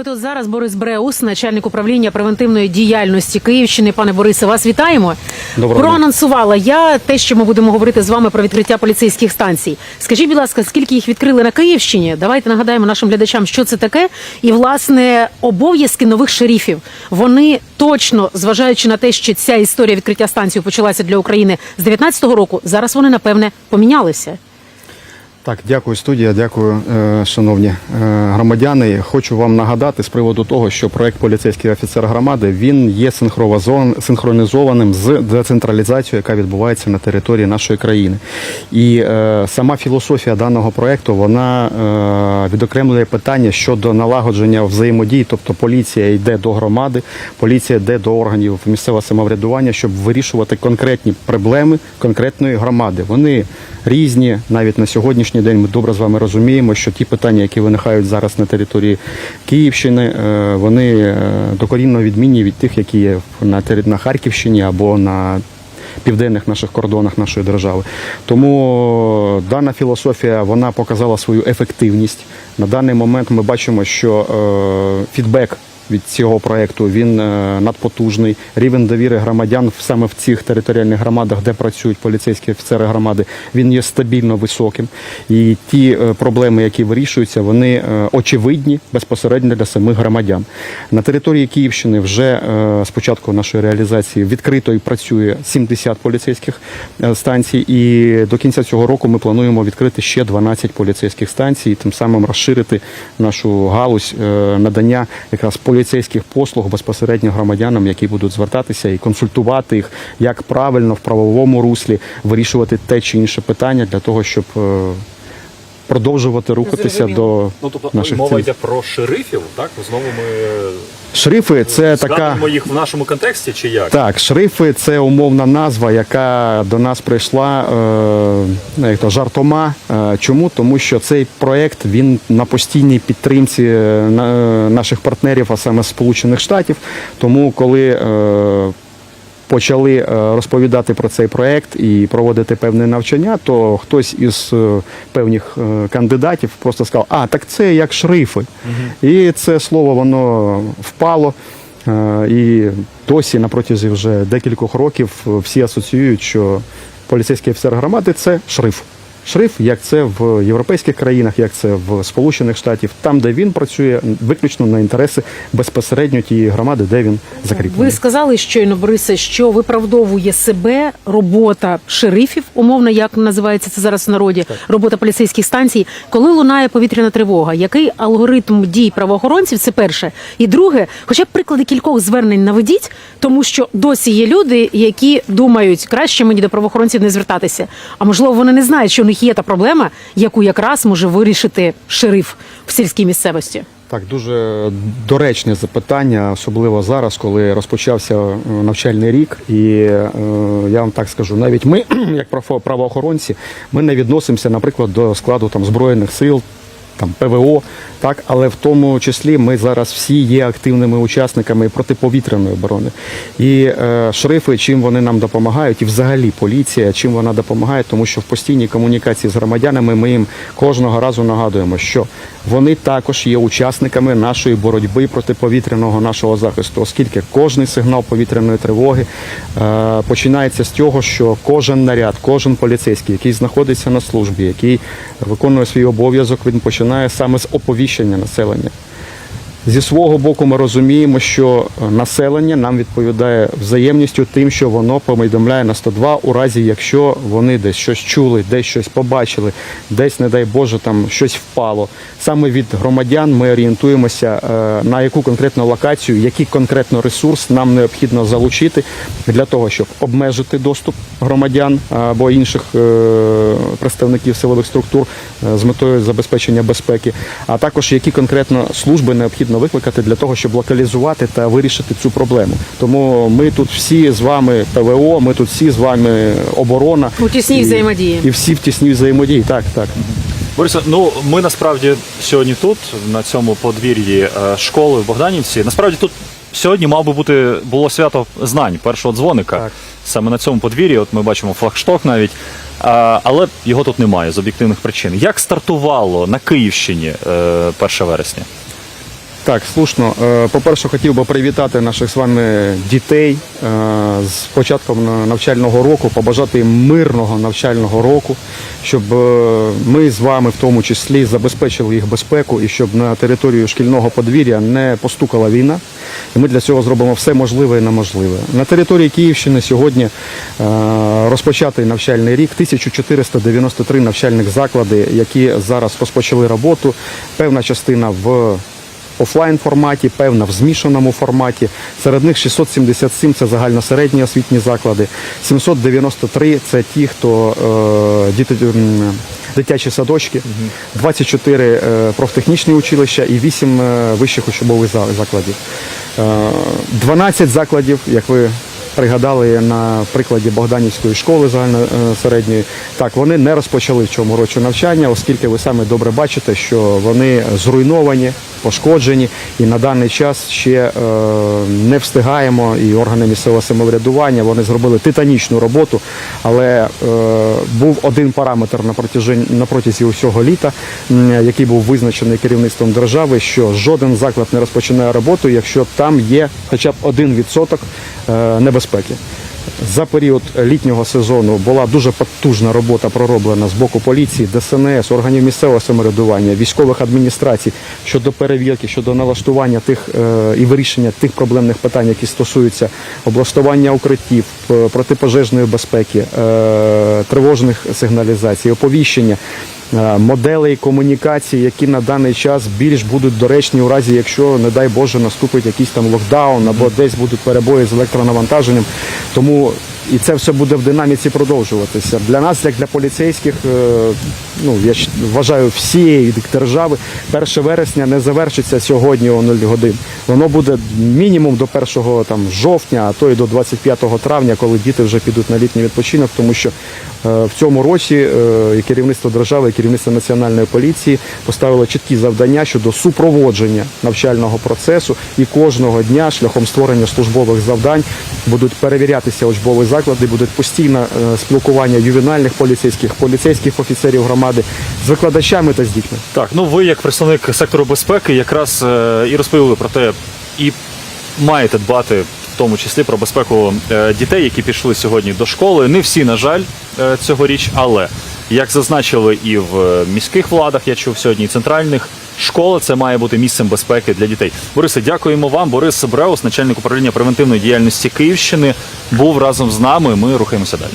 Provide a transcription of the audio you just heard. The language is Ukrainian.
нами тут зараз Борис Бреус, начальник управління превентивної діяльності Київщини. Пане Борисе, вас вітаємо. Доброго. Проанонсувала я те, що ми будемо говорити з вами про відкриття поліцейських станцій. Скажіть, будь ласка, скільки їх відкрили на Київщині? Давайте нагадаємо нашим глядачам, що це таке, і власне обов'язки нових шерифів. Вони точно, зважаючи на те, що ця історія відкриття станцій почалася для України з 19-го року, зараз вони напевне помінялися. Так, дякую, студія. Дякую, е, шановні е, громадяни. Хочу вам нагадати з приводу того, що проект поліцейський офіцер громади він є синхронізованим з децентралізацією, яка відбувається на території нашої країни. І е, сама філософія даного проекту вона е, відокремлює питання щодо налагодження взаємодії, тобто поліція йде до громади, поліція йде до органів місцевого самоврядування, щоб вирішувати конкретні проблеми конкретної громади. Вони різні навіть на сьогоднішній день. Ми добре з вами розуміємо, що ті питання, які виникають зараз на території Київщини, е, вони е, докорінно відмінні від тих, які є на Харківщині або на південних наших кордонах нашої держави. Тому дана філософія вона показала свою ефективність. На даний момент ми бачимо, що е, фідбек від цього проекту він е, надпотужний. Рівень довіри громадян саме в цих територіальних громадах, де працюють поліцейські офіцери громади, він є стабільно високим. І ті е, проблеми, які вирішуються, вони е, очевидні безпосередньо для самих громадян. На території Київщини вже з початку нашої реалізації відкрито і працює 70 поліцейських станцій. І до кінця цього року ми плануємо відкрити ще 12 поліцейських станцій, тим самим розширити нашу галузь надання якраз поліцейських послуг безпосередньо громадянам, які будуть звертатися і консультувати їх, як правильно в правовому руслі вирішувати те чи інше питання для того, щоб е, продовжувати рухатися до Ну тобто наших мова цілей. йде про шерифів, так? Знову ми Шрифи це така. їх в нашому контексті, чи як? Так, шрифи це умовна назва, яка до нас прийшла е, як то, жартома. Е, чому? Тому що цей проект він на постійній підтримці е, наших партнерів, а саме Сполучених Штатів. Тому коли е, почали е, розповідати про цей проект і проводити певне навчання, то хтось із е, певних е, кандидатів просто сказав: а так це як шрифи. І це слово воно впало. І досі на протязі вже декількох років всі асоціюють, що поліцейський офіцер громади це шриф. Шриф, як це в європейських країнах, як це в Сполучених Штатів, там, де він працює виключно на інтереси безпосередньо тієї громади, де він закріплений. Ви сказали щойно, Борисе, що виправдовує себе робота шерифів, умовно, як називається це зараз в народі, робота поліцейських станцій. Коли лунає повітряна тривога, який алгоритм дій правоохоронців? Це перше. І друге, хоча б приклади кількох звернень наведіть, тому що досі є люди, які думають, краще мені до правоохоронців не звертатися. А можливо, вони не знають, що них є та проблема, яку якраз може вирішити шериф в сільській місцевості. Так, дуже доречне запитання, особливо зараз, коли розпочався е, навчальний рік. І е, я вам так скажу, навіть ми, як право- правоохоронці, ми не відносимося, наприклад, до складу там збройних сил. Там ПВО, так, але в тому числі ми зараз всі є активними учасниками протиповітряної оборони. І е, шрифи, чим вони нам допомагають, і взагалі поліція, чим вона допомагає, тому що в постійній комунікації з громадянами ми їм кожного разу нагадуємо, що вони також є учасниками нашої боротьби протиповітряного нашого захисту, оскільки кожний сигнал повітряної тривоги е, починається з того, що кожен наряд, кожен поліцейський, який знаходиться на службі, який виконує свій обов'язок, він починає саме з оповіщення населення. Зі свого боку, ми розуміємо, що е, населення нам відповідає взаємністю тим, що воно повідомляє на 102 у разі, якщо вони десь щось чули, десь щось побачили, десь, не дай Боже, там щось впало. Саме від громадян ми орієнтуємося е, на яку конкретну локацію, який конкретно ресурс нам необхідно залучити для того, щоб обмежити доступ громадян або інших е, представників силових структур е, з метою забезпечення безпеки, а також які конкретно служби необхідно викликати для того, щоб локалізувати та вирішити цю проблему. Тому ми тут всі з вами ПВО, ми тут всі з вами оборона У тісній І- взаємодії. і всі в тісній взаємодії. Так, так. Борисе, ну ми насправді сьогодні тут, на цьому подвір'ї е, школи в Богданівці. Насправді тут сьогодні мав би бути було свято знань першого дзвоника. Так. Саме на цьому подвір'ї, от ми бачимо флагшток навіть. А, але його тут немає з об'єктивних причин. Як стартувало на Київщині е, 1 вересня? Так, слушно. Е, По-перше, хотів би привітати наших з вами дітей е, з початком навчального року, побажати їм мирного навчального року, щоб е, ми з вами в тому числі забезпечили їх безпеку і щоб на територію шкільного подвір'я не постукала війна. І ми для цього зробимо все можливе і неможливе. На території Київщини сьогодні розпочатий навчальний рік, 1493 навчальних заклади, які зараз розпочали роботу. Певна частина в офлайн форматі, певна в змішаному форматі. Серед них 677 це загальносередні освітні заклади, 793 це ті, хто е, діти. Дитячі садочки, 24 е, профтехнічні училища і 8 е, вищих учбових за- закладів. Е, 12 закладів, як ви пригадали на прикладі Богданівської школи загальносередньої, так вони не розпочали в цьому році навчання, оскільки ви самі добре бачите, що вони зруйновані, пошкоджені, і на даний час ще е, не встигаємо. І органи місцевого самоврядування вони зробили титанічну роботу, але е, був один параметр на протязі усього літа, який був визначений керівництвом держави, що жоден заклад не розпочинає роботу, якщо там є хоча б один відсоток е, небезпеки. За період літнього сезону була дуже потужна робота пророблена з боку поліції, ДСНС, органів місцевого самоврядування, військових адміністрацій щодо перевірки, щодо налаштування тих е, і вирішення тих проблемних питань, які стосуються облаштування укриттів, протипожежної безпеки, е, тривожних сигналізацій, оповіщення. Е, Моделей комунікації, які на даний час більш будуть доречні у разі, якщо, не дай Боже, наступить якийсь там локдаун або десь будуть перебої з електронавантаженням. Тому і це все буде в динаміці продовжуватися. Для нас, як для поліцейських, е, ну я вважаю всієї держави, 1 вересня не завершиться сьогодні о 0 годин. Воно буде мінімум до 1 там жовтня, а то і до 25 травня, коли діти вже підуть на літній відпочинок, тому що е, в цьому році е, і керівництво держави, і керівництво національної поліції поставило чіткі завдання щодо супроводження навчального процесу і кожного дня шляхом створення службових завдань будуть перевірятися учбові заклади, будуть постійне е, спілкування ювенальних поліцейських, поліцейських офіцерів громади з викладачами та з дітьми. Так, ну ви як представник сектору безпеки якраз е, і розповіли про те, і маєте дбати в тому числі про безпеку е, дітей, які пішли сьогодні до школи. Не всі, на жаль, цьогоріч, але як зазначили і в е, міських владах, я чув сьогодні, і центральних. Школа це має бути місцем безпеки для дітей. Борисе, дякуємо вам. Борис Бреус, начальник управління превентивної діяльності Київщини, був разом з нами. Ми рухаємося далі.